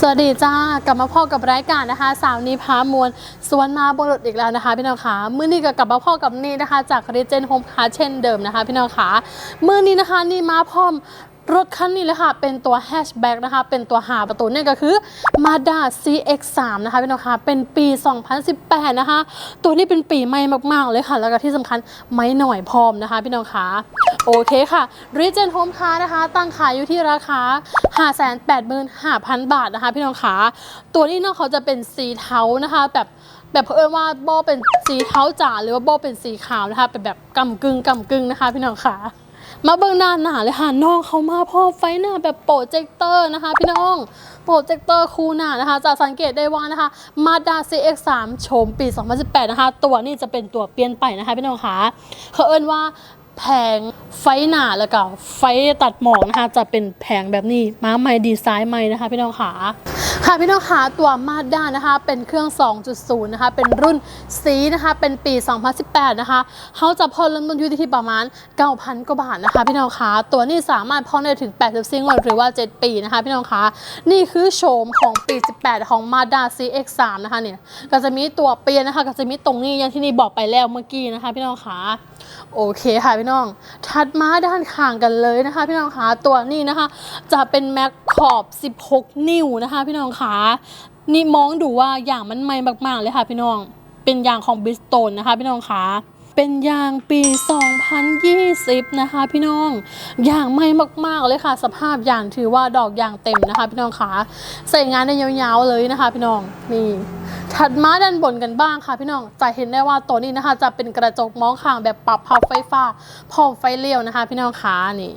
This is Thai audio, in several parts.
สวัสดีจ้ากลับมาพ่อกับรายการนะคะ สาวนีพามวลสวนมาบนรถอีกแล้วนะคะ พี่น้องขามื้อนี้ก็กลับมาพ่อกับนี่นะคะ จากริเจนโฮมคาเช่นเดิมนะคะ พี่น้องขามื้อนี้นะคะนี่มาพร้อม รถคันนี้เลยค่ะ เป็นตัวแฮชแบ็กนะคะ เป็นตัวหาประตูนี่นก็คือ Mazda CX-3 นะคะพี่น้องคะเป็นปี 2018 นะคะ ตัวนี้เป็นปีใหม่มาก ๆ เลยค่ะ แล้วก็ที่สำคัญไม่หน่อยพร้อมนะคะ พี่น้องคะโอเคค่ะ Regen Home Car นะคะ ตั้งขายอยู่ที่ราคา 585,000 บาทนะคะ พี่น้องคะตัวนี้เนาะเขาจะเป็นสีเทานะคะ แบบแบบเผอิญว่าโบเป็นสีเทาจ๋าหรือว่าโบเป็นสีขาวนะคะ เป็นแบบกำกึ่งกำกึ่งนะคะ พี่น้องคะ มาเบิ่งหน้าหนาเลยค่ะน้องเขามาพร้อไฟหน้าแบบโปรเจคเตอร์นะคะ พี่น้องโปรเจคเตอร์คูหน้านะคะ จะสังเกตได้ว่านะคะ Mazda CX-3 โฉมปี 2018 นะคะ ตัวนี้จะเป็นตัวเปลี่ยนไปนะคะ พี่น้องคะเขาเอิ้นว่าแผงไฟหนาแล้วก็ไฟตัดหมอกนะคะ จะเป็นแผงแบบนี้มาใหม่ดีไซน์ใหม่นะคะ พี่น้องคะ ค่ะพี่น้องคะตัว Mazda นะคะ เป็นเครื่อง 2.0 นะคะ เป็นรุ่น C นะคะ เป็นปี 2018 นะคะเขาจะผ่อนเริ่มต้นอยู่ที่ประมาณ 9,000 กว่าบาทนะคะ พี่น้องคะตัวนี้สามารถผ่อนได้ถึง 84งวดหรือว่า 7 ปีนะคะ พี่น้องคะนี่คือโฉมของปี 18 ของ Mazda CX-3 นะคะเนี่ยก็จะมีตัวเปลี่ยนนะคะ ก็จะมีตรงนี้อย่างที่นี่บอกไปแล้วเมื่อกี้นะคะ พี่น้องคะโอเคค่ะพี่น้อง ถัดมาด้านข้างกันเลยนะคะ พี่น้องคะตัวนี้นะคะ จะเป็นแม็กขอบ 16 นิ้วนะคะ พี่น้องคะนี่มองดูว่าอย่างมันใหม่มากๆเลยค่ะพี่น้อง เป็นยางของบิสโตนนะคะพี่น้องคะเป็นยางปี 2020 นะคะพี่น้องยางใหม่มากๆเลยค่ะ สภาพยางถือว่าดอกยางเต็มนะคะ พี่น้องคะใส่งานได้ยาวๆเลยนะคะ พี่น้องนี่ถัดมาด้านบนกันบ้างค่ะ พี่น้องจะเห็นได้ว่าตัวนี้นะคะ จะเป็นกระจกมองข้างแบบปรับพับไฟฟ้าพร้อมไฟเลี้ยวนะคะ พี่น้องคะนี่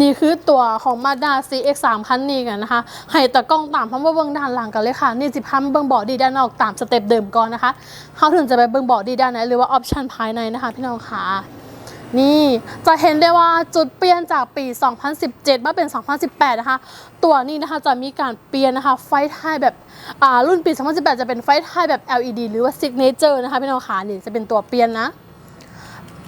นี่คือตัวของ Mazda CX-3 คันนี้กันนะคะ ให้ตะกล้องตามพร้อมว่าเบื้องด้านหลังกันเลยค่ะ นี่จิพัมเบื้องเบาะดีด้านนอกตามสเต็ปเดิมก่อนนะคะเขาถึงจะไปเบื้องเบาะดีด้านไหนหรือว่าออปชันภายในนะคะพี่น้องค่ะนี่จะเห็นได้ว่าจุดเปลี่ยนจากปี 2017 มาเป็น 2018 นะคะ ตัวนี้นะคะจะมีการเปลี่ยนนะคะ ไฟท้ายแบบอ่ารุ่นปี 2018 จะเป็นไฟท้ายแบบ LED หรือว่า Signature นะคะพี่น้องค่ะนี่จะเป็นตัวเปลี่ยนนะ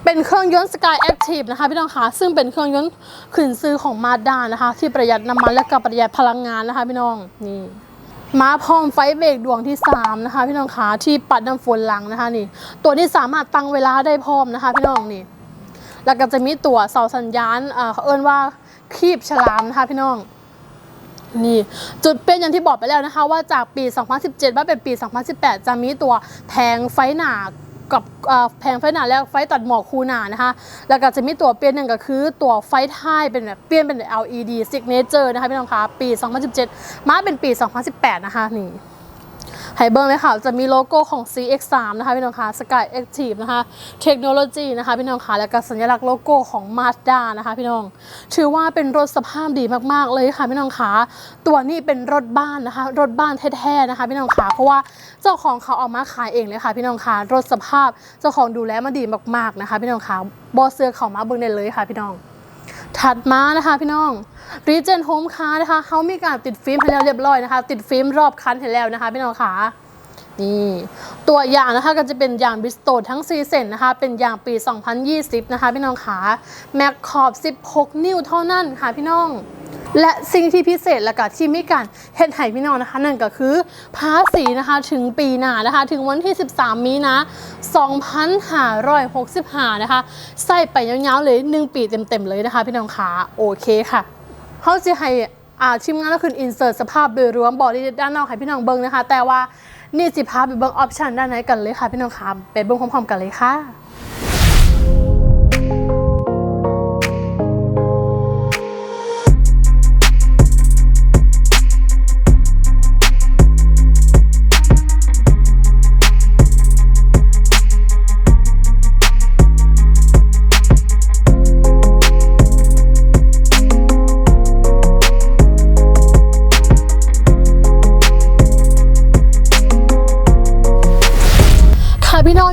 เป็นเครื่องยนต์ Sky Active นะคะพี่น้องคะซึ่งเป็นเครื่องยนต์ขืนซื้อของมาด้านะคะ ที่ประหยัดน้ำมันและก็ประหยัดพลังงานนะคะ พี่น้องนี่มาพร้อมไฟเบรกดวงที่ 3 นะคะ พี่น้องคะที่ปัดน้ำฝนหลังนะคะนี่ ตัวนี้สามารถตั้งเวลาได้พร้อมนะคะ พี่น้องนี่แล้วก็จะมีตัวเสาสัญญาณเอ่อเขาเอิ้นว่าคีบฉลามนะคะ พี่น้องนี่จุดเป็นอย่างที่บอกไปแล้วนะคะ ว่าจากปี 2017มาเป็นปี 2018 จะมีตัวแผงไฟหนา กับแผงไฟหนาแล้วไฟตัดหมอกคูหนานะคะ แล้วก็จะมีตัวเปลี่ยนหนึ่งก็คือตัวไฟท้ายเป็นแบบเปลี่ยนเป็น LED signature นะคะพี่น้องคะปี 2017 มาเป็นปี 2018 นะคะนี่ ให้เบิ้งเลยค่ะ จะมีโลโก้ของ CX3 นะคะพี่น้องคะ Sky Active นะคะ เทคโนโลยีนะคะพี่น้องคะ แล้วก็สัญลักษณ์โลโก้ของ Mazda นะคะพี่น้อง ถือว่าเป็นรถสภาพดีมากๆเลยค่ะพี่น้องคะ ตัวนี้เป็นรถบ้านนะคะ รถบ้านแท้ๆนะคะพี่น้องคะ เพราะว่าเจ้าของเขาเอามาขายเองเลยค่ะพี่น้องคะ รถสภาพเจ้าของดูแลมาดีมากๆนะคะพี่น้องคะบอเสื้อเขามาเบิ้งได้เลยค่ะพี่น้อง ถัดมานะคะพี่น้อง Regen Home Car นะคะเขามีการติดฟิล์มให้แล้วเรียบร้อยนะคะ ติดฟิล์มรอบคันให้แล้วนะคะพี่น้องค่ะนี่ตัวอย่างนะคะก็จะเป็นยางบิสโตทั้ง4เซนนะคะ เป็นยางปี 2020 นะคะพี่น้องขาแม็กขอบ 16 นิ้วเท่านั้นค่ะพี่น้อง และสิ่งที่พิเศษและก็ที่มีการเฮ็ดให้พี่น้องนะคะ นั่นก็คือภาษีนะคะถึงปีหน้านะคะ ถึงวันที่ 13 มีนา2565 นะคะ ใส่ไปยาวๆเลย 1 ปีเต็มๆเลยนะคะ พี่น้องขาโอเคค่ะเขาจะให้อ่าทีมงานก็คืออินเสิร์ตสภาพโดยรวมบอดี้ด้านนอกให้พี่น้องเบิ้งนะคะ แต่ว่านี่จิพาไปเบิ้งออปชันด้านในกันเลยค่ะพี่น้องคะไปเบิ้งพร้อมๆกันเลยค่ะ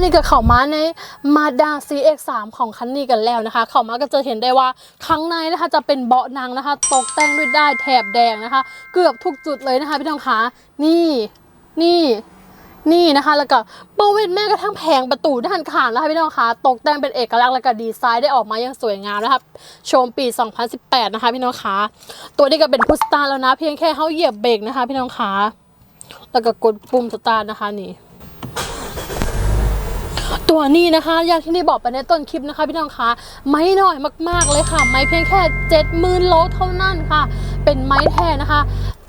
นี่ก็เข้ามาใน Mazda CX-3 ของคันนี้กันแล้วนะคะ เข้ามาก็จะเห็นได้ว่าข้างในนะคะจะเป็นเบาะหนังนะคะ ตกแต่งด้วยได้ายแถบแดงนะคะ เกือบทุกจุดเลยนะคะพี่น้องคะนี่นี่นี่นะคะ แล้วก็บริเวณแม้กระทั่งแผงประตูด้านข้างนะคะพี่น้องคะตกแต่งเป็นเอกลักษณ์และก็ดีไซน์ได้ออกมาอย่างสวยงามนะคะชมปี 2018 นะคะพี่น้องคะตัวนี้ก็เป็นพุสตาร์แล้วนะ เพียงแค่เขาเหยียบเบรกนะคะ พี่น้องคะแล้วก็กดปุ่มสตาร์ทนะคะนี่ ตัวนี้นะคะ อย่างที่นี่บอกไปในต้นคลิปนะคะ พี่น้องคะไม้น้อยมากๆเลยค่ะ ไม้เพียงแค่70,000โลเท่านั้นค่ะ เป็นไม้แท้นะคะ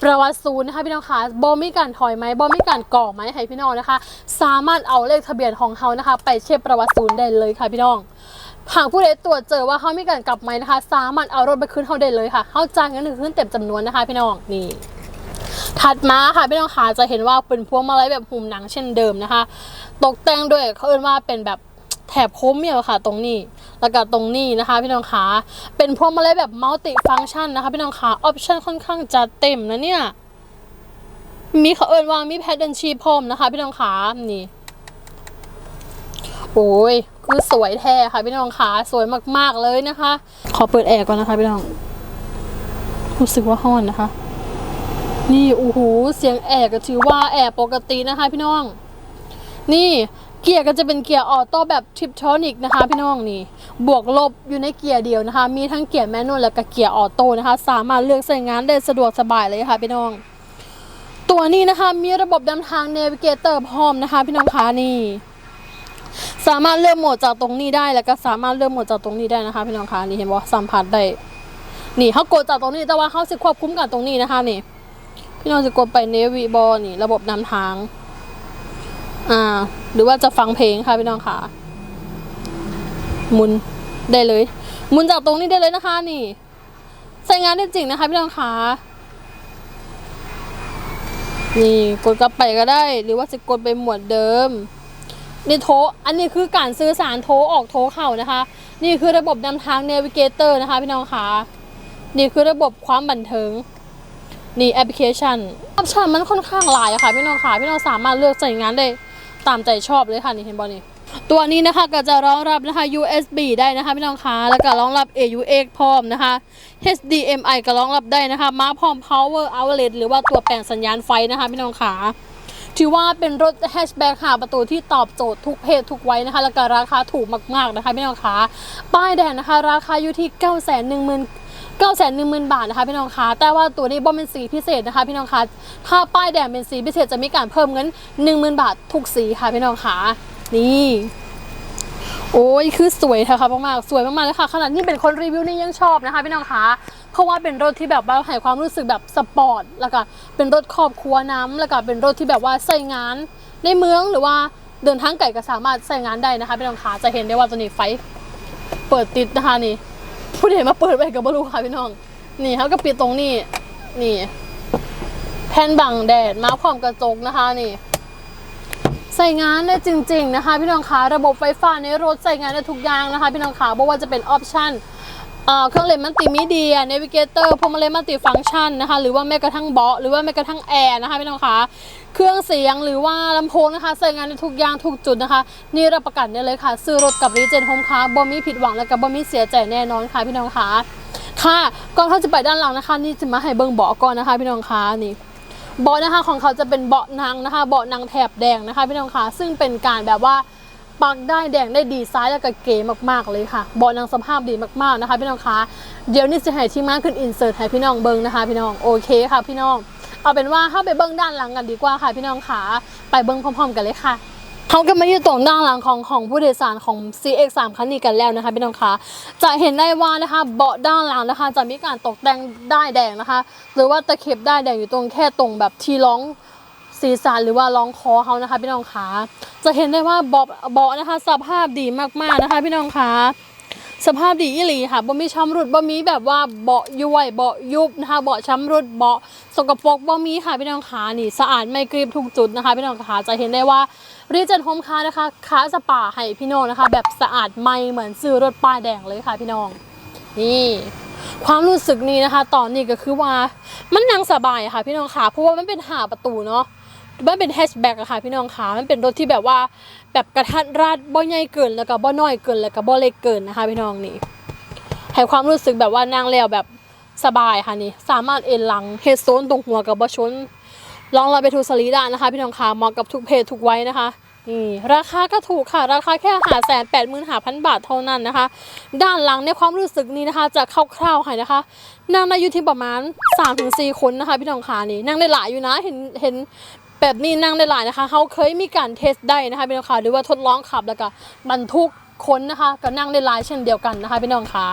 ประวัติศูนย์นะคะพี่น้องคะบอมีการถอยไม้บอมีการก่อไม้ให้พี่น้องนะคะ สามารถเอาเลขทะเบียนของเขานะคะ ไปเช็คประวัติศูนย์ได้เลยค่ะพี่น้องหากผู้ใดตรวจเจอว่าเขามีการกลับไม้นะคะ สามารถเอารถไปคืนเขาได้เลยค่ะเขาจ่ายเงินคืนเต็มจำนวนนะคะ พี่น้องนี่ ถัดมาค่ะพี่น้องขาจะเห็นว่าเป็นพวงมาลัยแบบหุ่มหนังเช่นเดิมนะคะ ตกแต่งด้วยเขาเรียกว่าเป็นแบบแถบโค้งเนี่ยค่ะ ตรงนี้ แล้วก็ตรงนี้นะคะ พี่น้องขาเป็นพวงมาลัยแบบมัลติฟังก์ชันนะคะ พี่น้องขาออปชันค่อนข้างจะเต็มนะเนี่ยมีเขาเอินว่ามีแพดเดิลชีพรมนะคะ พี่น้องขานี่โอ้ยคือสวยแท้ค่ะพี่น้องขาสวยมากๆเลยนะคะ ขอเปิดแอร์ก่อนนะคะพี่น้องรู้สึกว่าห้อนนะคะ นี่โอ้โหเสียงแอร์ก็ถือว่าแอร์ปกตินะคะพี่น้อง นี่เกียร์ก็จะเป็นเกียร์ออโต้แบบทริปทอนิกนะคะพี่น้องนี่ บวกลบอยู่ในเกียร์เดียวนะคะ มีทั้งเกียร์แมนนวลและก็เกียร์ออโต้นะคะ สามารถเลือกใช้งานได้สะดวกสบายเลยค่ะพี่น้อง ตัวนี้นะคะมีระบบนำทาง Navigator พร้อมนะคะพี่น้องคะนี่ สามารถเลือกโหมดจากตรงนี้ได้แล้วก็สามารถเลือกโหมดจากตรงนี้ได้นะคะพี่น้องคะนี่เห็นบ่สัมผัสได้ นี่เขากดจากตรงนี้แต่ว่าเขาสิควบคุมกับตรงนี้นะคะนี่ พี่น้องจะกดไปเนวิบอนี่ ระบบนำทาง อ่า หรือว่าจะฟังเพลงค่ะพี่น้องค่ะ มุนได้เลย มุนจากตรงนี้ได้เลยนะคะนี่ ใช้งานได้จริงนะคะพี่น้องค่ะนี่กดกลับไปก็ได้ หรือว่าจะกดไปหมวดเดิมนี่โทอันนี้คือการสื่อสารโทออกโทเข้านะคะ นี่คือระบบนำทาง Navigator นะคะพี่น้องค่ะนี่คือระบบความบันเทิง นี่แอปพลิเคชันออปชันมันค่อนข้างหลายอะค่ะพี่น้องค่ะพี่น้องสามารถเลือกใช้งานได้ตามใจชอบเลยค่ะนี่เห็นบอนี่ตัวนี้นะคะก็จะรองรับนะคะ USB ได้นะคะพี่น้องค่ะแล้วก็รองรับ AUX พร้อมนะคะ HDMI ก็รองรับได้นะคะ มาพร้อม Power Outlet หรือว่าตัวแปลงสัญญาณไฟนะคะพี่น้องค่ะถือว่าเป็นรถแฮชแบ็กค่ะประตูที่ตอบโจทย์ทุกเพศทุกวัยนะคะ แล้วก็ราคาถูกมากๆนะคะพี่น้องค่ะป้ายแดงนะคะ ราคาอยู่ที่ 9 1 0 0 0 0 9 1 0 0 0 0 บาทนะคะพี่น้องคะแต่ว่าตัวนี้บ่เป็นสีพิเศษนะคะพี่น้องคะถ้าป้ายแดงเป็นสีพิเศษจะมีการเพิ่มเงิน 10,000 บาททุกสีค่ะพี่น้องคะนี่โอ้ยคือสวยเธอะค่ะมากๆสวยมากๆเลยค่ะขนาดที่เป็นคนรีวิวนี่ยังชอบนะคะพี่น้องคะเพราะว่าเป็นรถที่แบบว่าให้ความรู้สึกแบบสปอร์ตแล้วก็เป็นรถครอบครัวน้ำแล้วก็เป็นรถที่แบบว่าใช้งาน ในเมืองหรือว่าเดินทางไกลก็สามารถใช้งานได้นะคะพี่น้องคะจะเห็นได้ว่าตัวนี้ไฟเปิดติดนะคะนี่ ผู้ใดมาเปิดไว้กับบรูค่ะพี่น้อง นี่เขาก็ปิดตรงนี้ นี่ แผ่นบังแดดมาพร้อมกระจกนะคะนี่ใส่งานได้จริง ๆ นะคะ พี่น้องคะระบบไฟฟ้าในรถใส่งานได้ทุกอย่างนะคะ พี่น้องคะไม่ว่าจะเป็นออปชั่น เครื่องเล่นมัลติมีเดียเนวิเกเตอร์พวงมาลัยมัลติฟังก์ชันนะคะ หรือว่าแม้กระทั่งเบาะหรือว่าแม้กระทั่งแอร์นะคะพี่น้องคะเครื่องเสียงหรือว่าลำโพงนะคะใส่งานในทุกอย่างทุกจุดนะคะ นี่รับประกันได้เลยค่ะ ซื้อรถกับรีเจนโฮมค่ะบ่มีผิดหวังและก็บ่มีเสียใจแน่นอนค่ะพี่น้องคะค่ะก่อนเขาจะไปด้านหลังนะคะ นี่จะมาให้เบิ่งเบาะก่อนนะคะ พี่น้องคะนี่เบาะนะคะของเขาจะเป็นเบาะนังนะคะ เบาะนังแถบแดงนะคะ พี่น้องคะซึ่งเป็นการแบบว่า ปักได้แดงได้ดีไซน์แล้วก็เก๋มากๆเลยค่ะเบาะนังสภาพดีมากๆนะคะ พี่น้องคะเดี๋ยวนี้จะให้ที่มาขึ้นอินเสิร์ตให้พี่น้องเบิ้งนะคะพี่น้องโอเคค่ะพี่น้อง เอาเป็นว่าเข้าไปเบิ้งด้านหลังกันดีกว่าค่ะ พี่น้องคะไปเบิ้งพร้อม ๆ กันเลยค่ะเขาก็มาอยู่ตรงด้านหลังของของผู้โดยสารของ CX3 คันนี้กันแล้วนะคะพี่น้องคะจะเห็นได้ว่านะคะเบาะด้านหลังนะคะ จะมีการตกแต่งได้แดงนะคะ หรือว่าตะเข็บได้แดงอยู่ตรงแค่ตรงแบบที่ร้อง ศีรษะหรือว่าร้องคอเขานะคะ พี่น้องคะจะเห็นได้ว่าเบาะเบาะนะคะ สภาพดีมากๆนะคะ พี่น้องคะสภาพดีอีหลีค่ะบ่มีช้ำรุดบ่มีแบบว่าเบาะย้วยเบาะยุบนะคะเบาะช้ำรุดเบาะสกปรกบ่มีค่ะพี่น้องคะนี่สะอาดไม่กรีบทุกจุดนะคะ พี่น้องคะจะเห็นได้ว่ารีเจนโฮมคานะคะค้าสปาให้พี่น้องนะคะ แบบสะอาดไม่เหมือนซื้อรถป้ายแดงเลยค่ะพี่น้อง นี่ความรู้สึกนี้นะคะ ตอนนี้ก็คือว่ามันนั่งสบายค่ะ พี่น้องค่ะเพราะว่ามันเป็นหาประตูเนาะ มันเป็นแฮชแบ็กอะค่ะพี่น้องค่ะมันเป็นรถที่แบบว่าแบบกระทัดรัดบ่ใหญ่เกินแล้วก็บ่น้อยเกินแล้วก็บ่เล็กเกินนะคะ พี่น้องนี่ให้ความรู้สึกแบบว่านั่งแล้วแบบสบายค่ะนี่ สามารถเอนหลังเฮดโซนตรงหัวกับบ่ชนลองเราไปทูสลีได้นะคะ พี่น้องขาเหมาะกับทุกเพศทุกไวัยนะคะนี่ราคาก็ถูกค่ะ ราคาแค่หาแสนแปดหมื่นหาพันบาทเท่านั้นนะคะ ด้านหลังในความรู้สึกนี้นะคะ จะคร่าวๆให้นะคะนั่งได้อยู่ที่ประมาณ3-4คนนะคะ พี่น้องขานี่นั่งได้หลายอยู่นะเห็นเห็น แบบนี้นั่งได้หลายนะคะเขาเคยมีการเทสได้นะคะพี่น้องขาหรือว่าทดลองขับแล้วก็บรรทุกคนนะคะก็นั่งได้หลายเช่นเดียวกันนะคะพี่น้องขา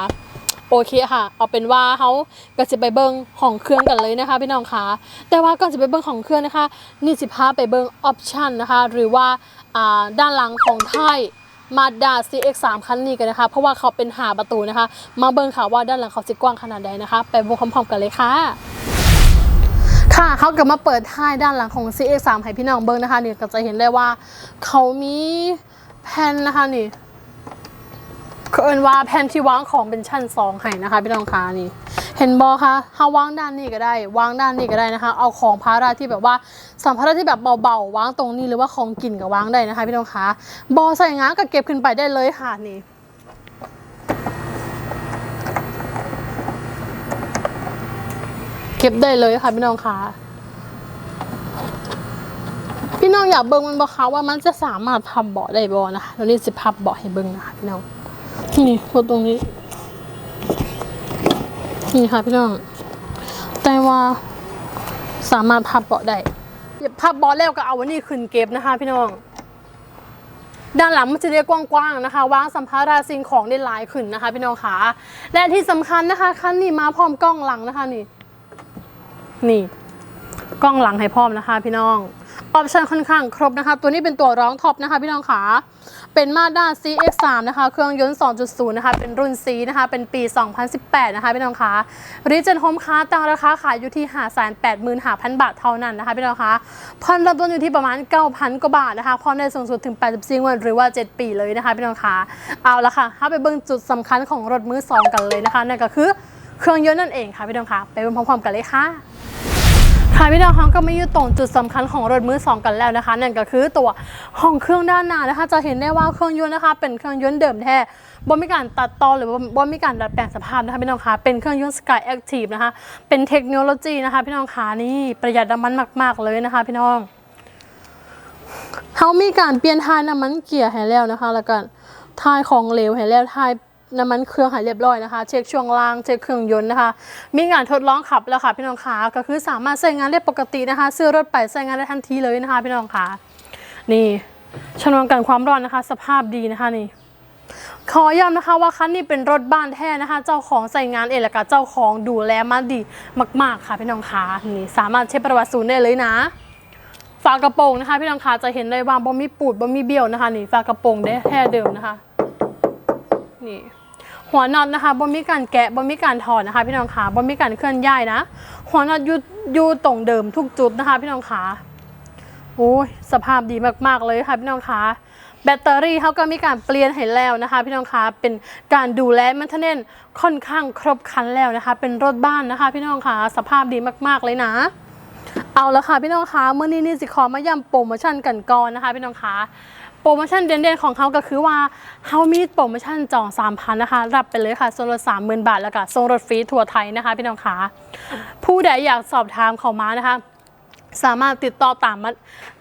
โอเคค่ะ เอาเป็นว่าเขาก็จะไปเบิ้งของเครื่องกันเลยนะคะพี่น้องคะแต่ว่าก่อนจะไปเบิ้งของเครื่องนะคะนี่สิพาไปเบิ้งออปชันนะคะหรือว่าด้านหลังของไทยมาด้า CX3 คันนี้กันนะคะ เพราะว่าเขาเป็นหาประตูนะคะ มาเบิ้งค่ะว่าด้านหลังเขาจะกว้างขนาดใดนะคะ ไปเบิ้งพร้อมๆกันเลยค่ะ ค่ะเขากลับมาเปิดท้ายด้านหลังของ CX3 ให้พี่น้องเบิ้งนะคะนี่ก็จะเห็นได้ว่าเขามีแผ่นนะคะนี่เอินว่าแผ่นที่วางของเป็นชั้นสองให้นะคะพี่น้องคะนี่ เห็นบอคะถ้าวางด้านนี้ก็ได้ วางด้านนี้ก็ได้นะคะ เอาของภาระที่แบบว่าสัมภาระที่แบบเบาๆวางตรงนี้หรือว่าของกินก็วางได้นะคะ พี่น้องคะบอใส่งาก็เก็บขึ้นไปได้เลยค่ะนี่ เก็บได้เลยค่ะพี่น้องคะพี่น้องอยากเบิ่งมันบอคะว่ามันจะสามารถพับเบาะได้บอนะคะแล้วนี่สิพับเบาะให้เบิ่งนะคะพี่น้องนี่พดตรงนี้นี่ค่ะพี่น้อง แต่ว่าสามารถพับเบาะได้พับเบาะแล้วก็เอาวันนี้ขึ้นเก็บนะคะ พี่น้อง ด้านหลังมันจะเรียกกว้างๆนะคะวางสัมภาระสิ่งของได้หลายขึ้นนะคะ พี่น้องขาและที่สำคัญนะคะคันนี้มาพร้อมกล้องหลังนะคะนี่ นี่ กล้องหลังให้พร้อมนะคะ พี่น้องออปชันค่อนข้างครบนะคะ ตัวนี้เป็นตัวร้องท็อปนะคะ พี่น้องขาเป็นมาด้า CX3 นะคะ เครื่องยนต์ 2.0 นะคะ เป็นรุ่น C นะคะ เป็นปี 2018 นะคะ พี่น้องคะรีเจนโฮมคาตั้งราคาขายอยู่ที่ 585,000 บาทเท่านั้นนะคะ พี่น้องคะผ่อนเริ่มต้นอยู่ที่ประมาณ 9,000 กว่าบาทนะคะผ่อนได้สูงสุดถึง 84 วันหรือว่า 7 ปีเลยนะคะ พี่น้องคะเอาละค่ะถ้าไปเบิ่งจุดสำคัญของรถมือสองกันเลยนะคะ นั่นก็คือ เครื่องยนต์นั่นเองค่ะพี่น้องคะไปพร้อมๆกันเลยค่ะค่ะพี่น้องคะก็ไม่อยู่ตรงจุดสำคัญของรถมือสองกันแล้วนะคะ นั่นก็คือตัวห้องเครื่องด้านหน้านะคะ จะเห็นได้ว่าเครื่องยนต์นะคะ เป็นเครื่องยนต์เดิมแท้บ่มีการตัดต่อหรือบ่มีการดัดแปลงสภาพนะคะพี่น้องคะเป็นเครื่องยนต์ Sky Active นะคะ เป็นเทคโนโลยีนะคะ พี่น้องคะนี่ประหยัดน้ำมันมาก ๆ เลยนะคะ พี่น้องเขามีการเปลี่ยนทายน้ำมันเกียร์ให้แล้วนะคะ แล้วก็ทายของเหลวให้แล้วทาย น้ำมันเครื่องหายเรียบร้อยนะคะ เช็คช่วงล่างเช็คเครื่องยนต์นะคะ มีงานทดลองขับแล้วค่ะพี่น้องคะก็คือสามารถใช้งานได้ปกตินะคะซื้อรถไปใช้งานได้ทันทีเลยนะคะพี่น้องคะนี่ชนวนกันความร้อนนะคะ สภาพดีนะคะนี่ขอย้ำนะคะว่าคันนี้เป็นรถบ้านแท้นะคะ เจ้าของใส่งานเองและก็เจ้าของดูแลมาดีมาก ๆ ค่ะพี่น้องคะนี่สามารถเช็คประวัติศูนย์ได้เลยนะฝากระโปรงนะคะ พี่น้องคะจะเห็นได้ว่าบ่มีปูดบ่มีเบี้ยวนะคะ นี่ฝากระโปรงได้แท้เดิมนะคะ นี่ หัวน็อตนะคะบ่มีการแกะบ่มีการถอดนะคะ พี่น้องขาบ่มีการเคลื่อนย้ายนะ หัวน็อตอยู่อยู่ตรงเดิมทุกจุดนะคะ พี่น้องขาโอ้ยสภาพดีมากๆเลยค่ะ พี่น้องขาแบตเตอรี่เขาก็มีการเปลี่ยนให้แล้วนะคะ พี่น้องคะเป็นการดูแลมันเทนเนนค่อนข้างครบครันแล้วนะคะ เป็นรถบ้านนะคะ พี่น้องคะสภาพดีมากๆเลยนะ เอาละค่ะพี่น้องคะเมื่อนี้นี่สิขอมาย้ำโปรโมชั่นกันก่อนนะคะ พี่น้องคะ โปรโมชั่นเด่นๆของเขาก็คือว่าเขามีโปรโมชั่นจอง3,000นะคะรับไปเลยค่ะส่วนลด30,000 บาทแล้วก็ส่งรถฟรีทั่วไทยนะคะ พี่น้องคะผู้ใดอยากสอบถามเขามานะคะสามารถติดต่อตามมา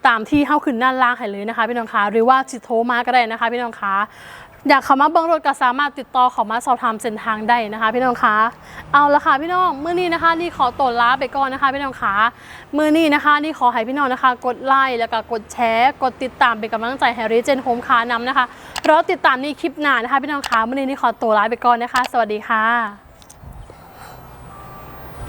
ตามที่เข้าขึ้นด้านล่างให้เลยนะคะ พี่น้องคะหรือว่าจิตโทรมาก็ได้นะคะ พี่น้องคะ อยากเขามาเบิ้งรถก็สามารถติดต่อเขามาสอบถามเส้นทางได้นะคะ พี่น้องคะเอาละค่ะพี่น้องมื้อนี้นะคะนี่ขอตัวลาไปก่อนนะคะพี่น้องคะมื้อนี้นะคะนี่ขอให้พี่น้องนะคะ กดไลค์แล้วก็กดแชร์กดติดตามเป็นกำลังใจให้รีเจนโฮมคานำนะคะรอติดตามในคลิปหน้านะคะ พี่น้องคะมื้อนี้นี่ขอตัวลาไปก่อนนะคะ สวัสดีค่ะ